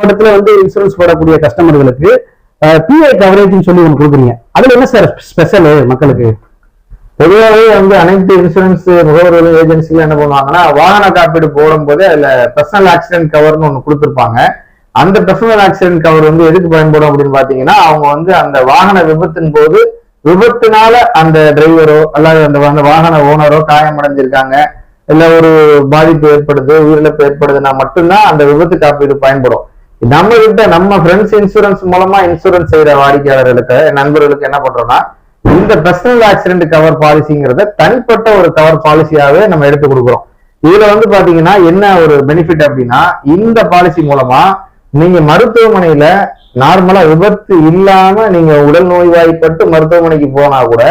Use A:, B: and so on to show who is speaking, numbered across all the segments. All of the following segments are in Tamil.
A: மட்டத்துல வந்து இன்சூரன்ஸ் போடக்கூடிய கஸ்டமர்களுக்கு பிஐ கவரேஜ்னு சொல்லி ஒன்று கொடுக்குறீங்க. அதுல என்ன சார் ஸ்பெஷல் மக்களுக்கு?
B: பொதுவாகவே வந்து அனைத்து இன்சூரன்ஸ் முகவர்கள் ஏஜென்சில என்ன பண்ணுவாங்கன்னா வாகன காப்பீடு போடும்போது அதுல பர்சனல் ஆக்சிடென்ட் கவர்னு ஒன்று கொடுத்துருப்பாங்க. அந்த பர்சனல் ஆக்சிடென்ட் கவர் வந்து எதுக்கு பயன்படும் அப்படின்னு பாத்தீங்கன்னா அவங்க வந்து அந்த வாகன விபத்தின் போது விபத்துனால அந்த டிரைவரோ அல்லது அந்த அந்த வாகன ஓனரோ காயமடைஞ்சிருக்காங்க. இல்ல ஒரு பாதிப்பு ஏற்படுது உயிரிழப்பு ஏற்படுதுன்னா மட்டும்தான் அந்த விபத்து காப்பீடு பயன்படும். நம்ம கிட்ட நம்ம ஃப்ரெண்ட்ஸ் இன்சூரன்ஸ் மூலமா இன்சூரன்ஸ் செய்யற வாடிக்கையாளர்களுக்கு நண்பர்களுக்கு என்ன பண்றோம்னா இந்த பர்சனல் ஆக்சிடென்ட் கவர் பாலிசிங்கிறத தனிப்பட்ட ஒரு கவர் பாலிசியாவே நம்ம எடுத்து கொடுக்குறோம். இதுல வந்து பாத்தீங்கன்னா என்ன ஒரு பெனிஃபிட் அப்படின்னா இந்த பாலிசி மூலமா நீங்க மருத்துவமனையில நார்மலா விபத்து இல்லாம நீங்க உடல் நோய்வாய்ப்பட்டு மருத்துவமனைக்கு போனா கூட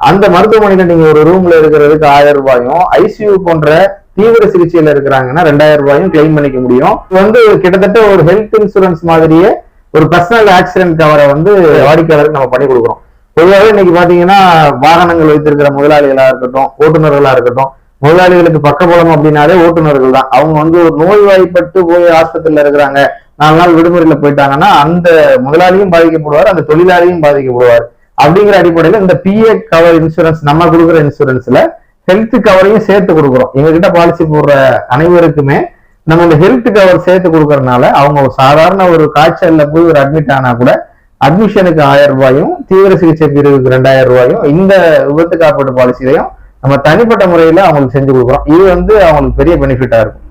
B: அந்த மருத்துவமனையில நீங்க ஒரு ரூம்ல இருக்கிறதுக்கு ஆயிரம் ரூபாயும் ஐசியூ போன்ற தீவிர சிகிச்சையில இருக்கிறாங்கன்னா ரெண்டாயிரம் ரூபாயும் கிளைம் பண்ணிக்க முடியும். வந்து கிட்டத்தட்ட ஒரு ஹெல்த் இன்சூரன்ஸ் மாதிரியே ஒரு பர்சனல் ஆக்சிடென்ட் கவரை வந்து வாடிக்கையாளருக்கு நம்ம பண்ணி கொடுக்குறோம். பொதுவாகவே இன்னைக்கு பாத்தீங்கன்னா வாகனங்கள் வைத்திருக்கிற முதலாளிகளா இருக்கட்டும் ஓட்டுநர்களா இருக்கட்டும் முதலாளிகளுக்கு பக்கபலம் அப்படின்னாலே ஓட்டுநர்கள் தான். அவங்க வந்து ஒரு நோய்வாய்ப்பட்டு போய் ஆஸ்பத்திரியில இருக்கிறாங்க. நாலு நாள் விடுமுறையில போயிட்டாங்கன்னா அந்த முதலாளியும் பாதிக்கப்படுவார் அந்த தொழிலாளியும் பாதிக்கப்படுவார். அப்படிங்கிற அடிப்படையில இந்த பிஏ கவர் இன்சூரன்ஸ் நம்ம கொடுக்குற இன்சூரன்ஸ்ல ஹெல்த் கவரையும் சேர்த்து கொடுக்குறோம். எங்ககிட்ட பாலிசி போடுற அனைவருக்குமே நம்ம இந்த ஹெல்த் கவர் சேர்த்து கொடுக்கறதுனால அவங்க ஒரு சாதாரண ஒரு காய்ச்சல்ல போய் ஒரு அட்மிட் ஆனா கூட அட்மிஷனுக்கு ஆயிரம் ரூபாயும் தீவிர சிகிச்சை பிரிவுக்கு ரெண்டாயிரம் ரூபாயும் இந்த விபத்து காப்பீட்டு பாலிசிலையும் நம்ம தனிப்பட்ட முறையில அவங்களுக்கு செஞ்சு கொடுக்குறோம். இது வந்து அவங்களுக்கு பெரிய பெனிஃபிட்டா இருக்கும்.